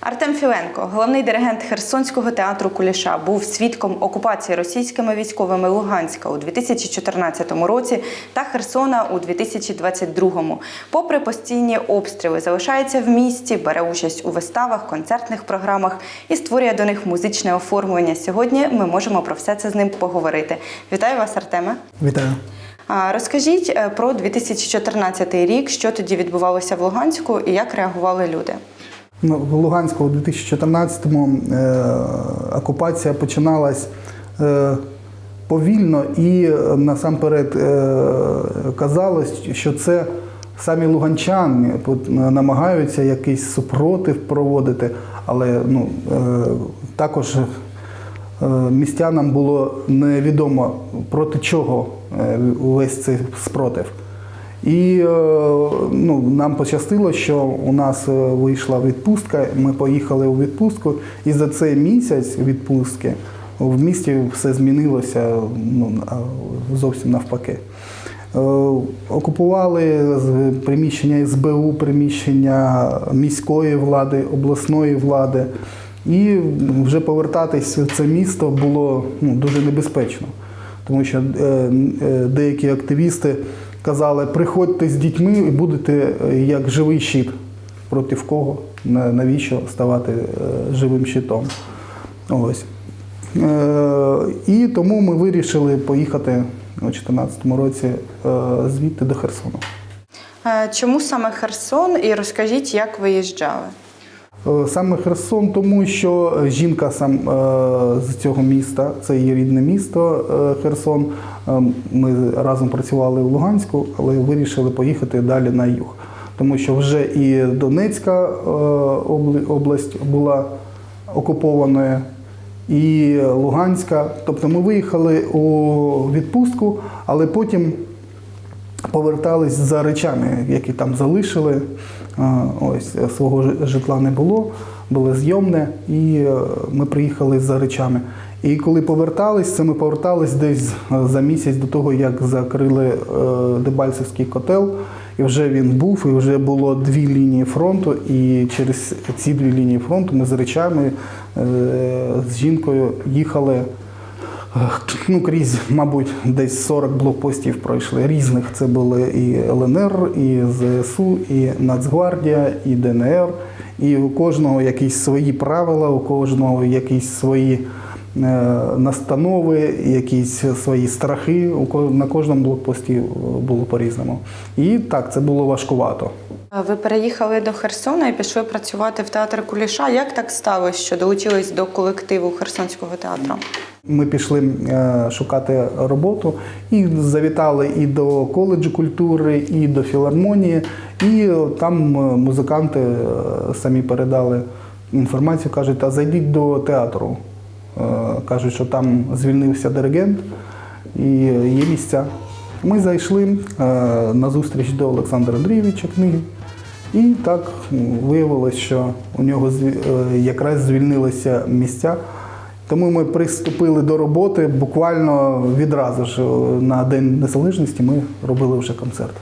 Артем Філенко, головний диригент Херсонського театру Куліша, був свідком окупації російськими військовими Луганська у 2014 році та Херсона у 2022. Попри постійні обстріли, залишається в місті, бере участь у виставах, концертних програмах і створює до них музичне оформлення. Сьогодні ми можемо про все це з ним поговорити. Вітаю вас, Артеме. Вітаю. Розкажіть е, про 2014 рік, що тоді відбувалося в Луганську і як реагували люди. Ну, в Луганську у 2014-му е, окупація починалась е, повільно і е, насамперед казалось, що це самі луганчани намагаються якийсь супротив проводити, але ну, також містянам було невідомо проти чого увесь цей спротив. І е, ну, нам пощастило, що у нас е, вийшла відпустка. Ми поїхали у відпустку, і за цей місяць відпустки в місті все змінилося ну, зовсім навпаки. Е, Окупували приміщення СБУ, приміщення міської влади, обласної влади. І вже повертатись в це місто було ну, дуже небезпечно, тому що деякі активісти казали, приходьте з дітьми і будете е, як живий щит. Проти кого? Навіщо ставати е, живим щитом? Ось. Е, І тому ми вирішили поїхати у 2014 році звідти до Херсону. Чому саме Херсон? І розкажіть, як виїжджали? Е, Саме Херсон, тому що жінка сам е, з цього міста, це її рідне місто е, Херсон. Ми разом працювали в Луганську, але вирішили поїхати далі на юг. Тому що вже і Донецька область була окупованою, і Луганська. Тобто ми виїхали у відпустку, але потім повертались за речами, які там залишили. Ось е, свого житла не було, було зйомне, і е, ми приїхали за речами. І коли повертались, це ми повертались десь е, за місяць до того, як закрили Дебальцевський котел. І вже він був, і вже було дві лінії фронту. І через ці дві лінії фронту ми з речами з жінкою їхали Ну, крізь, мабуть, десь 40 блокпостів пройшли різних. Це були і ЛНР, і ЗСУ, і Нацгвардія, і ДНР. І у кожного якісь свої правила, у кожного якісь свої настанови, якісь свої страхи. На кожному блокпості е, було по-різному. І так, це було важкувато. Е, Ви переїхали до Херсона і пішли працювати в театр Куліша. Як так сталося, що долучились до колективу Херсонського театру? Ми пішли е, шукати роботу і завітали і до коледжу культури, і до філармонії. І там е, музиканти е, самі передали інформацію, кажуть, а зайдіть до театру. Е, Кажуть, що там звільнився диригент і є місця. Ми зайшли е, на зустріч до Олександра Андрійовича книги. І так м, виявилось, що у нього е, якраз звільнилися місця. Тому ми приступили до роботи буквально відразу ж на День Незалежності ми робили вже концерт.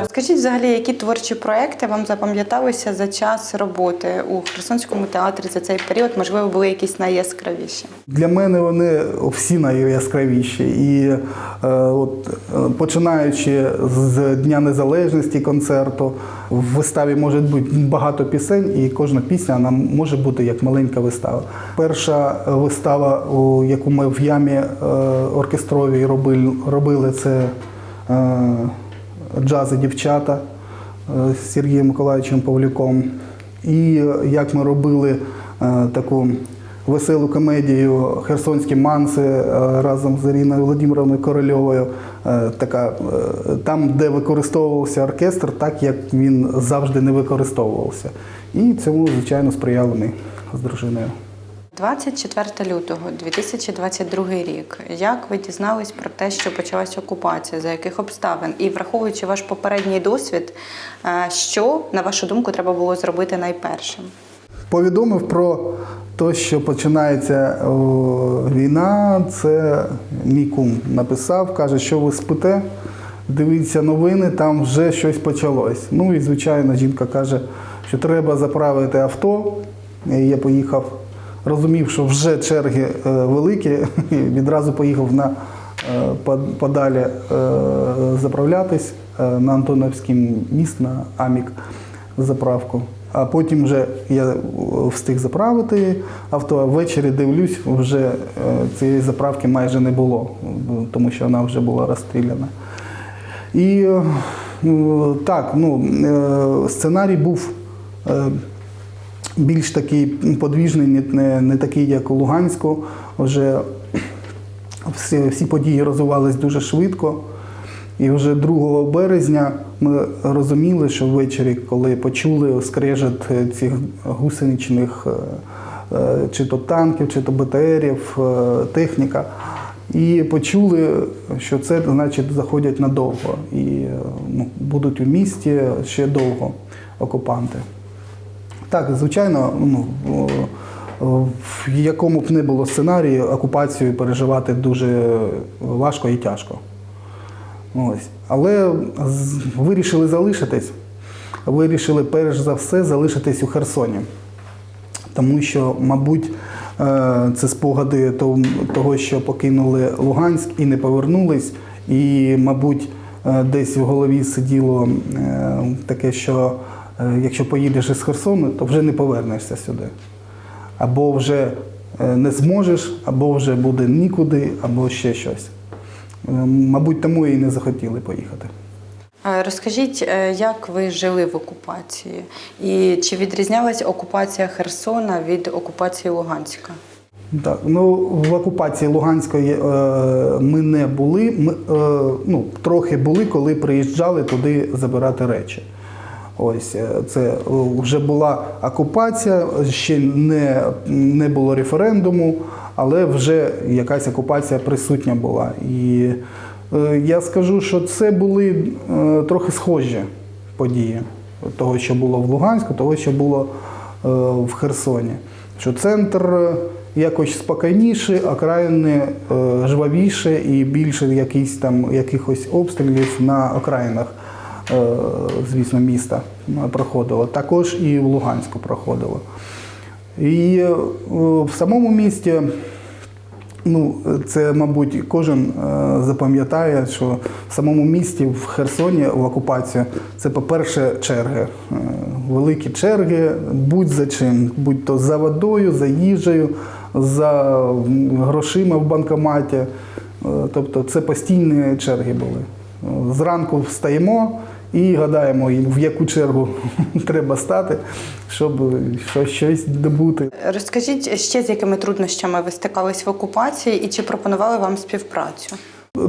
Розкажіть взагалі, які творчі проекти вам запам'яталися за час роботи у Херсонському театрі за цей період? Можливо, були якісь найяскравіші? Для мене вони всі найяскравіші. І е, от, е, починаючи з Дня Незалежності концерту, в виставі може бути багато пісень, і кожна пісня вона може бути як маленька вистава. Перша вистава, у яку ми в ямі е, оркестровій робили, робили це е, джази дівчата е, з Сергієм Миколаївичем Павлюком. І е, як ми робили е, таку веселу комедію Херсонські манси разом з Іриною Володимировною Корольовою. Така, там, де використовувався оркестр, так як він завжди не використовувався. І цьому, звичайно, сприяли ми з дружиною. 24 лютого 2022 рік. Як ви дізнались про те, що почалась окупація? За яких обставин? І враховуючи ваш попередній досвід, е, що на вашу думку треба було зробити найпершим? Повідомив про те, що починається війна. Це мій кум написав, каже, що ви спите. дивиться новини, там вже щось почалось. Ну і звичайно, жінка каже, що треба заправити авто. Я поїхав, розумів, що вже черги е, великі, відразу поїхав на е, подалі е, заправлятись на Антоновський міст на Амік заправку. А потім вже я встиг заправити авто, а ввечері дивлюсь, вже цієї заправки майже не було, тому що вона вже була розстріляна. І ну, так, ну, сценарій був більш такий подвіжний, не, не, такий, як у Луганську. Вже всі, всі події розвивались дуже швидко. І вже 2 березня ми розуміли, що ввечері, коли почули скрежет е, цих гусеничних е, е, чи то танків, чи то БТРів, техніка, і почули, що це значить заходять надовго і ну, будуть у місті ще довго окупанти. Так, звичайно, ну, в якому б не було сценарію, окупацію переживати дуже важко і тяжко. Ось. Але вирішили залишитись. Вирішили перш за все залишитись у Херсоні. Тому що, мабуть, е, це спогади того, що покинули Луганськ і не повернулись. І, мабуть, е, десь в голові сиділо е, таке, що якщо поїдеш із Херсону, то вже не повернешся сюди. Або вже е, не зможеш, або вже буде нікуди, або ще щось. Е, Мабуть, тому і не захотіли поїхати. Е, Розкажіть, е, як ви жили в окупації? І чи відрізнялась окупація Херсона від окупації Луганська? Так, ну в окупації Луганської е, ми не були. Ми е, ну, трохи були, коли приїжджали туди забирати речі. Ось е, це е, вже була окупація, ще не, не було референдуму, але вже якась окупація присутня була. І е, я скажу, що це були трохи схожі події того, що було в Луганську, того, що було в Херсоні. Що центр якось спокійніше, окраїни жвавіше і більше якісь там якихось обстрілів на окраїнах, звісно, міста е, проходило. Також і в Луганську проходило. І е, в самому місті Ну, це, мабуть, кожен е, запам'ятає, що в самому місті в Херсоні в окупацію це, по-перше, черги. Е, великі черги, будь за чим, будь то за водою, за їжею, за грошима в банкоматі. Е, тобто це постійні черги були. Е, Зранку встаємо і гадаємо, в яку чергу треба стати, щоб щось- добути. Розкажіть ще з якими труднощами ви стикались в окупації і чи пропонували вам співпрацю?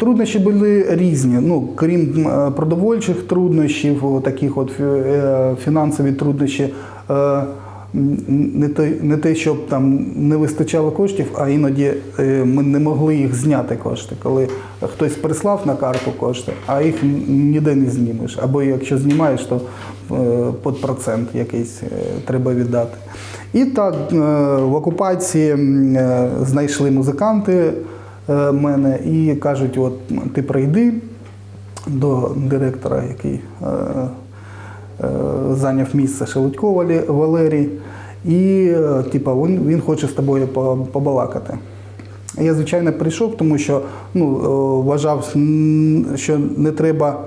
Труднощі були різні. Ну, крім е, продовольчих труднощів, таких от е, фінансові труднощі. Не те, не те, щоб там не вистачало коштів, а іноді е, ми не могли їх зняти кошти, коли хтось прислав на карту кошти, а їх ніде не знімеш. Або якщо знімаєш, то е, під процент якийсь е, треба віддати. І так, в окупації знайшли музиканти мене і кажуть: от ти прийди до директора, який зайняв місце Шелудько Валерій, і е, типа, він, він хоче з тобою побалакати. Я, звичайно, прийшов, тому що ну, е, вважав, що не треба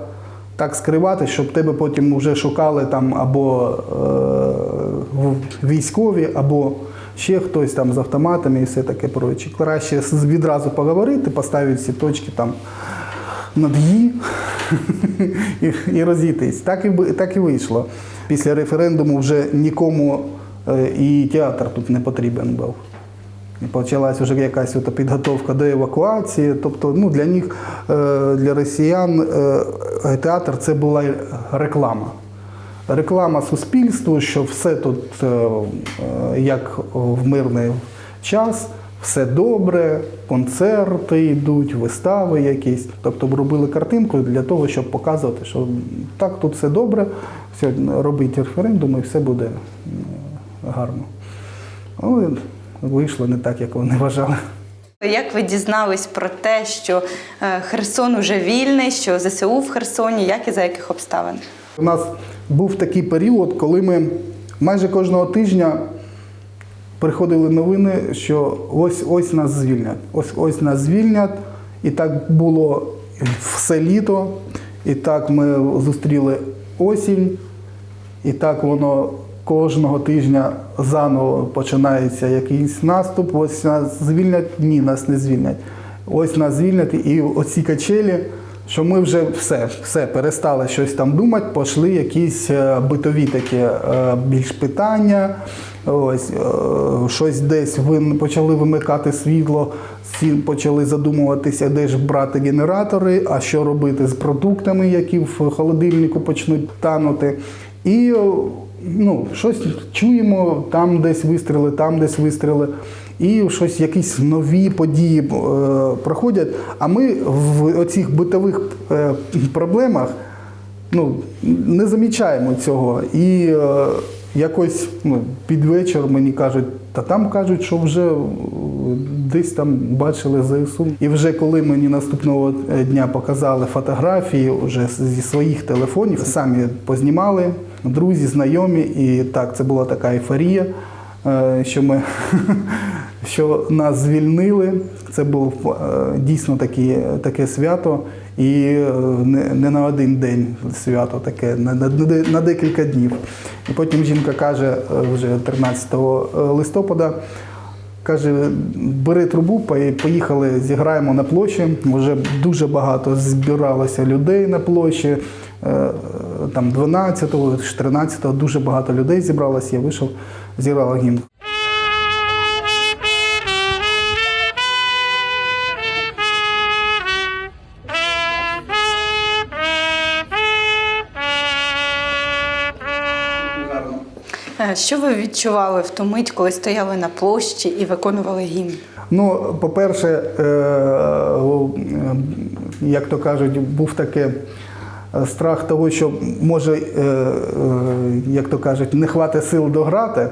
так скривати, щоб тебе потім вже шукали там або е, військові, або ще хтось там з автоматами і все таке проче. Краще відразу поговорити, поставити всі точки там над «і» і, розійтись. Так і, так і вийшло. Після референдуму вже нікому е, і театр тут не потрібен був. І почалась вже якась от підготовка до евакуації. Тобто, ну, для них, е, для росіян, е, театр це була реклама. Реклама суспільству, що все тут як в мирний час, все добре, концерти йдуть, вистави якісь. Тобто робили картинку для того, щоб показувати, що так, тут все добре, все, робіть референдум і все буде гарно. Але вийшло не так, як вони вважали. Як ви дізнались про те, що е, Херсон уже вільний, що ЗСУ в Херсоні, як і за яких обставин? У нас був такий період, коли ми майже кожного тижня приходили новини, що ось ось нас звільнять. Ось ось нас звільнять. І так було все літо, і так ми зустріли осінь, і так воно кожного тижня заново починається якийсь наступ. Ось нас звільнять, ні, нас не звільнять. Ось нас звільнять, і оці качелі, що ми вже все, все перестали щось там думати, пішли якісь е, битові такі е, більш питання. Ось е, щось десь ви почали вимикати світло, всі почали задумуватися, де ж брати генератори, а що робити з продуктами, які в холодильнику почнуть танути. І ну, щось чуємо, там десь вистріли, там десь вистріли. І щось, якісь нові події е, проходять. А ми в оцих битових е, проблемах ну, не замічаємо цього. І е, якось ну, під вечір мені кажуть, та там кажуть, що вже десь там бачили ЗСУ. І вже коли мені наступного дня показали фотографії вже зі своїх телефонів, самі познімали, друзі, знайомі, і так, це була така ейфорія, що ми. Що нас звільнили, це було е, дійсно такі, таке свято, і е, не, не на один день свято таке, на, на, на декілька днів. І потім жінка каже е, вже 13 листопада, каже, бери трубу, поїхали, зіграємо на площі. Вже дуже багато збиралося людей на площі. Там 12-го, 14-го дуже багато людей зібралося, я вийшов, зіграла гімн. Що ви відчували в ту мить, коли стояли на площі і виконували гімн? Ну, по-перше, е, е, як то кажуть, був таке е, страх того, що може, е, е, як то кажуть, не хватить сил дограти.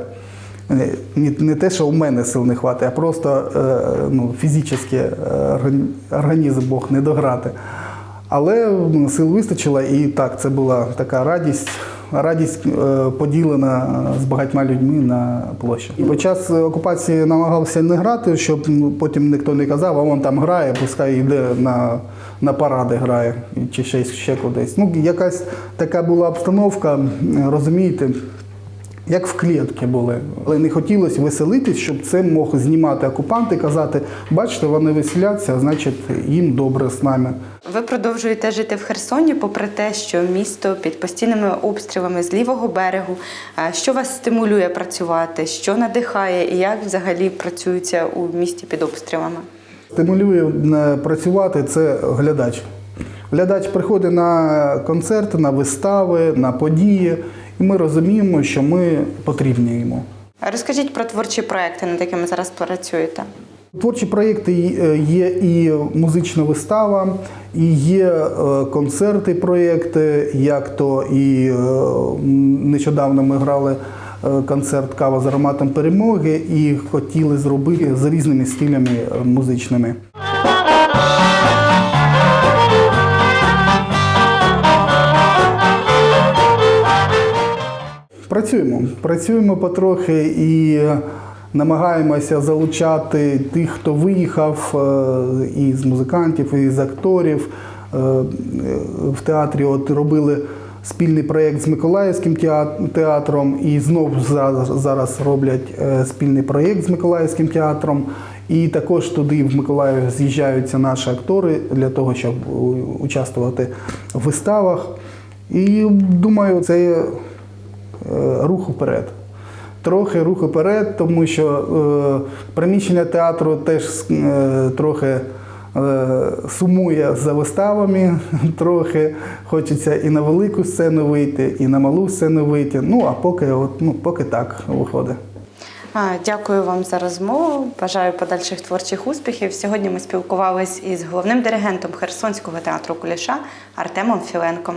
Е, Не, те, що у мене сил не хватить, а просто е, ну, фізично е, організм Бог не дограти. Але сил вистачило, і так, це була така радість. Радість е, поділена з багатьма людьми на площі. Під час окупації намагався не грати, щоб ну, потім ніхто не казав, а він там грає, пускай йде на, на паради грає чи ще, ще кудись. Ну, якась така була обстановка, розумієте, як в клітці були. Але не хотілося веселитись, щоб це мог знімати окупант і казати, бачите, вони веселяться, значить їм добре з нами. Ви продовжуєте жити в Херсоні, попри те, що місто під постійними обстрілами з лівого берегу. Що вас стимулює працювати? Що надихає і як взагалі працюється у місті під обстрілами? Стимулює е, працювати це глядач. Глядач приходить на концерти, на вистави, на події, і ми розуміємо, що ми потрібні йому. Розкажіть про творчі проекти, над якими зараз працюєте. Творчі проєкти е, є і музична вистава, і є е, концерти, проєкти, як то і е, нещодавно ми грали концерт Кава з ароматом перемоги і хотіли зробити з різними стилями музичними. Працюємо. Працюємо потрохи і намагаємося залучати тих, хто виїхав е, і з музикантів, і з акторів. Е, е, В театрі от робили спільний проєкт з Миколаївським театром, і знову зараз, роблять е, спільний проєкт з Миколаївським театром. І також туди в Миколаїв з'їжджаються наші актори для того, щоб участвувати в виставах. І думаю, це е, рух вперед. Трохи рух вперед, тому що е, приміщення театру теж е, трохи е, сумує за виставами, трохи хочеться і на велику сцену вийти, і на малу сцену вийти. Ну а поки, от, ну, поки так виходить. Дякую вам за розмову. Бажаю подальших творчих успіхів. Сьогодні ми спілкувалися із головним диригентом Херсонського театру Куліша Артемом Філенком.